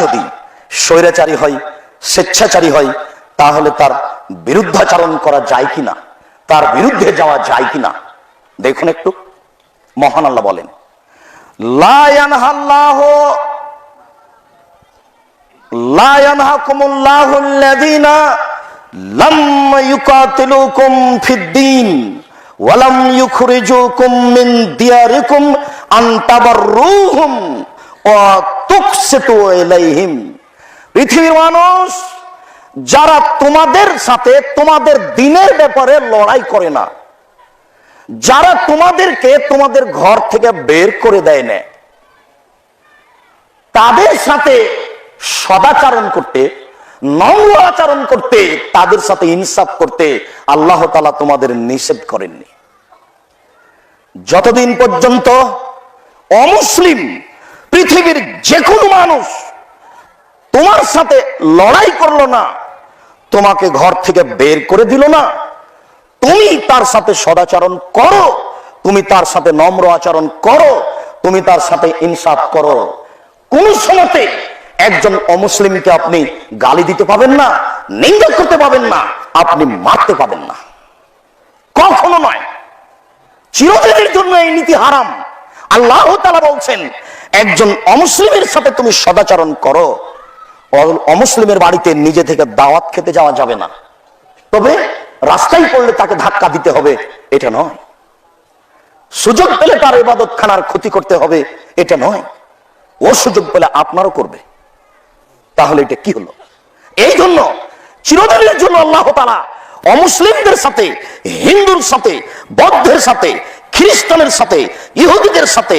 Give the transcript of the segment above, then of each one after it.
যদি স্বৈরাচারী হয়, স্বেচ্ছাচারী হয়, তাহলে তার বিরুদ্ধাচরণ করা যায় কিনা? তার বিরুদ্ধে যাওয়া যায় কিনা? দেখুন একটু। মহান আল্লাহ বলেন, লা ইয়ানহাল্লাহ, লা ইয়ানহাকুমুল্লাহু আল্লাযীনা লাম ইউকাতিলুকুম ফিদ-দীন ইউখরিজুকুম দিয়ারিকুম আন তাবাররুহুম ওয়া তুকসিতু ইলাইহিম পৃথিবীর মানুষ যারা তোমাদের সাথে, তোমাদের দিনের ব্যাপারে লড়াই করে না, যারা তোমাদেরকে তোমাদের ঘর থেকে বের করে দেয় না, তাদের সাথে সদাচারণ করতে নম্র আচরণ করতে, তাদের সাথে ইনসাফ করতে আল্লাহ তালা তোমাদের নিষেধ করেননি। যতদিন পর্যন্ত অমুসলিম পৃথিবীর যে কোনো মানুষ তোমার সাথে লড়াই করল না, তোমাকে ঘর থেকে বের করে দিল না। তুমি তার সাথে সদাচরণ করো, তুমি তার সাথে নম্র আচরণ করো, তুমি তার সাথে ইনসাফ করো। কোন সময়তে একজন অমুসলিমকে আপনি গালি দিতে পাবেন না, নিন্দা করতে পাবেন না, আপনি মারতে পাবেন না। কখনো নয়। চিরদিনের জন্য এই নীতি হারাম। আল্লাহ তালা বলছেন একজন অমুসলিমের সাথে তুমি সদাচরণ করো অমুসলিমের বাড়িতে নিজে থেকে দাওয়াত খেতে যাওয়া যাবে না। তবে রাস্তায় পড়লে তাকে ধাক্কা দিতে হবে, এটা নয়। সুযোগ পেলে তার এবাদত খানার ক্ষতি করতে হবে, এটা নয়। ও সুযোগ পেলে আপনারও করবে। তাহলে এটা কি হলো? এই জন্য চিরদিনের জন্য আল্লাহ তারা অমুসলিমদের সাথে, হিন্দুর সাথে, বৌদ্ধের সাথে, খ্রিস্টানের সাথে, ইহুদিদের সাথে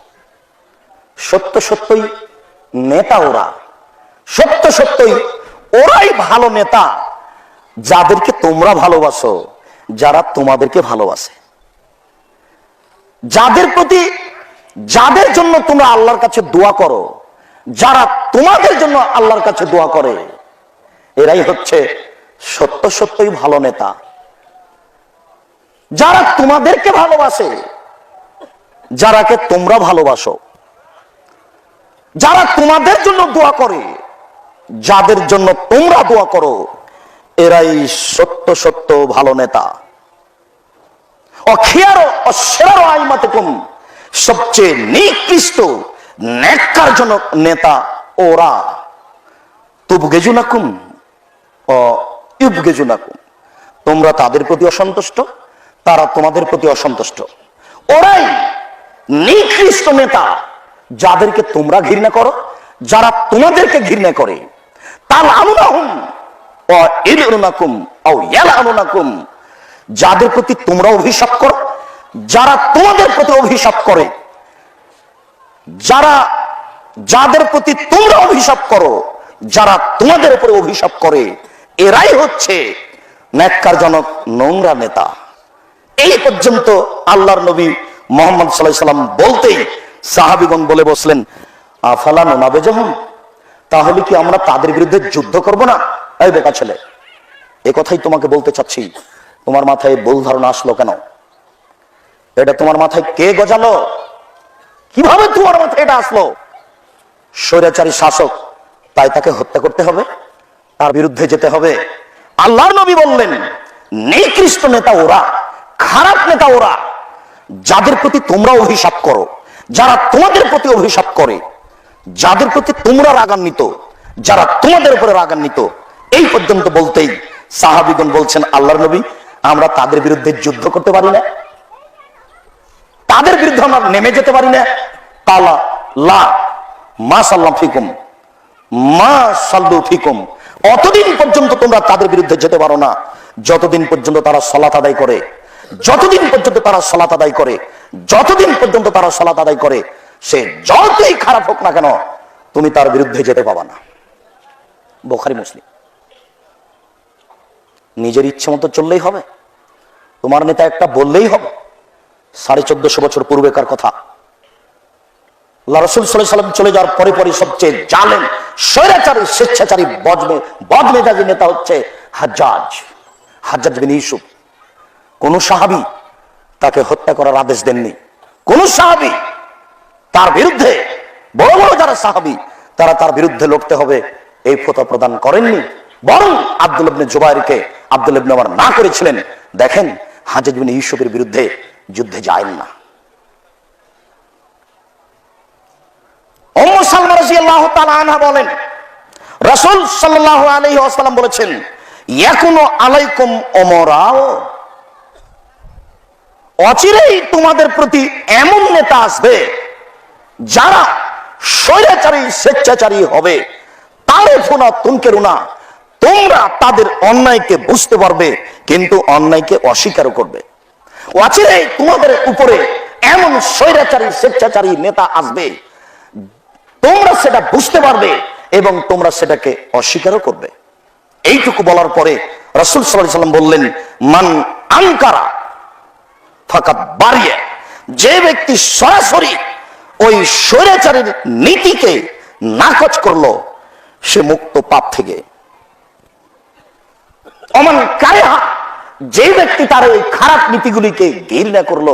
সত্য সত্যই নেতা ওরা। সত্য সত্যই ওরাই ভালো নেতা। যাদেরকে তোমরা ভালোবাসো, যারা তোমাদেরকে ভালোবাসে। যাদের প্রতি, যাদের জন্য তোমরা আল্লাহর কাছে দোয়া করো, যারা তোমাদের জন্য আল্লাহর কাছে দোয়া করে, এরাই হচ্ছে সত্য সত্যই ভালো নেতা। যারা তোমাদেরকে ভালোবাসে, যারাকে তোমরা ভালোবাসো যারা তোমাদের জন্য দোয়া করে, যাদের জন্য তোমরা দোয়া করো, এরাই সত্য সত্য ভালো নেতা। অখিয়ারো অশ্বেরো আইমাতেকুম সবচেয়ে নিকৃষ্ট, ন্যাক্কারজনক নেতা ওরা। তুবগেজুনাকুম ও ইবগেজুনাকুম তোমরা তাদের প্রতি অসন্তুষ্ট, তারা তোমাদের প্রতি অসন্তুষ্ট। ওরাই নিকৃষ্ট নেতা। যাদেরকে তোমরা ঘৃণা করো, যারা তোমাদেরকে ঘৃণা করে তাল আনুনাহুম যাদের প্রতি তোমরা অভিশাপ করো, যারা তোমাদের প্রতি অভিশাপ করে, যারা, যাদের প্রতি তোমরা অভিশাপ করো, যারা তোমাদের উপরে অভিশাপ করে, এরাই হচ্ছে ন্যাক্কারজনক নোংরা নেতা। এই পর্যন্ত আল্লাহর নবী মোহাম্মদ সাল্লাহ সাল্লাম বলতেই সাহাবিগণ বলে বসলেন, আফালা নোনাবে যখন তাহলে কি আমরা তাদের বিরুদ্ধে যুদ্ধ করব না? এই বোকা ছেলে, এ কথাই তোমাকে বলতে চাচ্ছি। তোমার মাথায় ভুল ধারণা আসলো কেন? এটা তোমার মাথায় কে গজালো? কীভাবে তোমার মাথায় এটা আসলো? স্বৈরাচারী শাসক, তাই তাকে হত্যা করতে হবে, তার বিরুদ্ধে যেতে হবে। আল্লাহর নবী বললেন, নিকৃষ্ট নেতা ওরা, খারাপ নেতা ওরা, যাদের প্রতি তোমরা অভিশাপ করো। যারা তোমাদের প্রতি অভিশাপ করে, যাদের প্রতি তোমরা রাগান্বিত, যারা তোমাদের উপরে রাগান্বিত, এই পর্যন্ত বলতেই সাহাবিগণ বলছেন, আল্লাহর নবী, আমরা তাদের বিরুদ্ধে যুদ্ধ করতে পারি না। তাদের বিরুদ্ধে আমরা নেমে যেতে পারি না। তালা, লা, মা সাল্লাম ফিকুম, মা সাল্লু ফিকুম, অতদিন পর্যন্ত তোমরা তাদের বিরুদ্ধে যেতে পারো না। যতদিন পর্যন্ত তারা সলাত আদায় করে, যতদিন পর্যন্ত তারা সলাত আদায় করে যতদিন পর্যন্ত তারা সলাত আদায় করে, সে যতই খারাপ হোক না কেন, তুমি তার বিরুদ্ধে যেতে পাবা না। বোখারি মুসলিম। নিজের ইচ্ছে মতো চললেই হবে। তোমার নেতা একটা বললেই হবে। সাড়ে চোদ্দশো বছর পূর্বেকার কথা। আল্লাহ সাল্লাহ সাল্লাম চলে যাওয়ার পরে পরে সবচেয়ে জানেন স্বৈরাচারী, স্বেচ্ছাচারী বজমে বদমেজাজি নেতা হচ্ছে হাজ্জাজ হাজ্জাজ বিন ইউসুফ। কোন সাহাবি তাকে হত্যা করার আদেশ দেননি। কোন সাহাবি তার বিরুদ্ধে, বড় বড় যারা সাহাবি, তারা তার বিরুদ্ধে লড়তে হবে, এই ফতোয়া প্রদান করেননি। বরং আব্দুল ইবনে জুবাইরকে আব্দুল ইবনে আমার না করেছিলেন। দেখেন, হাজাজ বিন ইউসুফের বিরুদ্ধে যুদ্ধে যায় না। বলেন, রাসূল সাল্লাল্লাহু আলাইহি ওয়াসাল্লাম বলেছেন, ইয়াকুনু আলাইকুম উমরাও অচিরেই তোমাদের প্রতি এমন নেতা আসবে যারা স্বৈরাচারী, স্বেচ্ছাচারী হবে। তারে ফোনা তুমকেরুনা তোমরা তাদের অন্যায়কে বুঝতে পারবে, কিন্তু অন্যায়কে অস্বীকার করবে। অচিরেই তোমাদের উপরে এমন স্বৈরাচারী, স্বেচ্ছাচারী নেতা আসবে। তোমরা সেটা বুঝতে পারবে এবং তোমরা সেটাকে অস্বীকারও করবে। এইটুকু বলার পরে রসুল সাল্লাম বললেন, মান আঙ্কারা ফাঁকা বাড়িয়ে যে ব্যক্তি সরাসরি ওই স্বৈরাচারের নীতিকে নাকচ করল, সে মুক্ত পাপ থেকে। অমান কারেহা, যে ব্যক্তি তার ওই খারাপ নীতিগুলিকে ঘৃণা করল,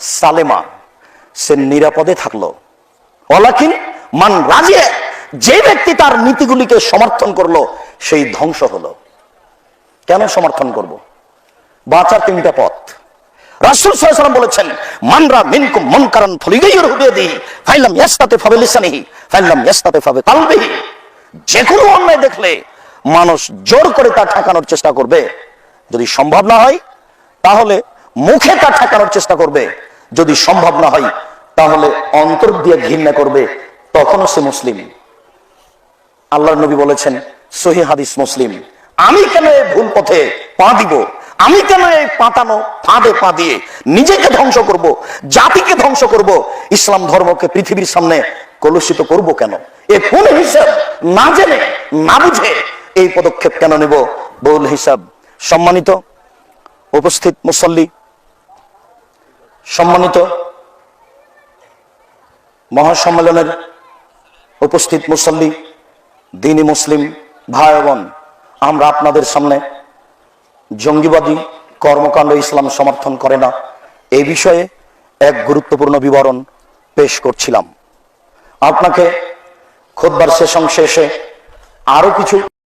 সালেমা, সে নিরাপদে থাকল। অলাকিন মান রাজিয়ে, যে ব্যক্তি তার নীতিগুলিকে সমর্থন করল, সেই ধ্বংস হলো। কেন সমর্থন করব? বাঁচার তিনটা পথ। রাসূল আলাইহি বলেছেন, মানরা ফাইলাম ফাবি যে কোনো অন্যায় দেখলে মানুষ জোর করে তা ঠেকানোর চেষ্টা করবে। যদি সম্ভব না হয়, তাহলে মুখে তা ঠেকানোর চেষ্টা করবে। যদি সম্ভব না হয়, তাহলে অন্তর দিয়ে ঘৃণা করবে। তখনও সে মুসলিম। আল্লাহর নবী বলেছেন, সহি হাদিস মুসলিম। আমি কেন ভুল পথে পা দিব? আমি কেন এই পাতানো ফাঁদে পা দিয়ে নিজেকে ধ্বংস করব, জাতিকে ধ্বংস করব, ইসলাম ধর্মকে পৃথিবীর সামনে কলুষিত করব কেন? এ কোন হিসাব না জেনে, না বুঝে এই পদক্ষেপ কেন নেব? বহুল হিসাব। সম্মানিত উপস্থিত মুসল্লি, সম্মানিত মহাসম্মেলনের উপস্থিত মুসল্লি, দিনী মুসলিম ভাই বোন, আমরা আপনাদের সামনে জঙ্গিবাদী কর্মকাণ্ড ইসলাম সমর্থন করে না। এ বিষয়ে এক গুরুত্বপূর্ণ বিবরণ পেশ করছিলাম। আপনাকে খোদবার শেষ অংশে এসে আরও কিছু